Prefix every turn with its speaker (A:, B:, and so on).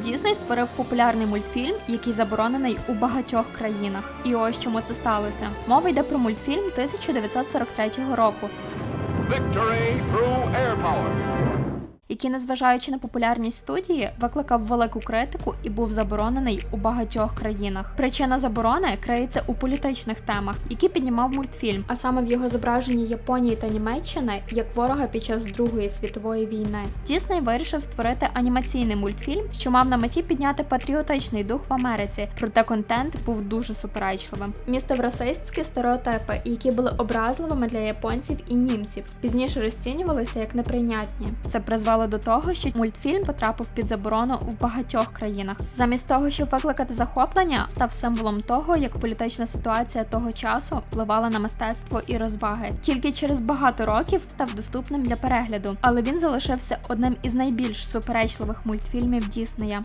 A: Дісней створив популярний мультфільм, який заборонений у багатьох країнах. І ось чому це сталося. Мова йде про мультфільм 1943 року,
B: Victory through air power.
A: Який, незважаючи на популярність студії, викликав велику критику і був заборонений у багатьох країнах. Причина заборони криється у політичних темах, які піднімав мультфільм, а саме в його зображенні Японії та Німеччини як ворога під час Другої світової війни. Дісней вирішив створити анімаційний мультфільм, що мав на меті підняти патріотичний дух в Америці, проте контент був дуже суперечливим. Містив расистські стереотипи, які були образливими для японців і німців. Пізніше розцінювалися як неприйнятні. Це призвело до того, що мультфільм потрапив під заборону в багатьох країнах. Замість того, щоб викликати захоплення, став символом того, як політична ситуація того часу впливала на мистецтво і розваги. Тільки через багато років став доступним для перегляду, але він залишився одним із найбільш суперечливих мультфільмів Діснея.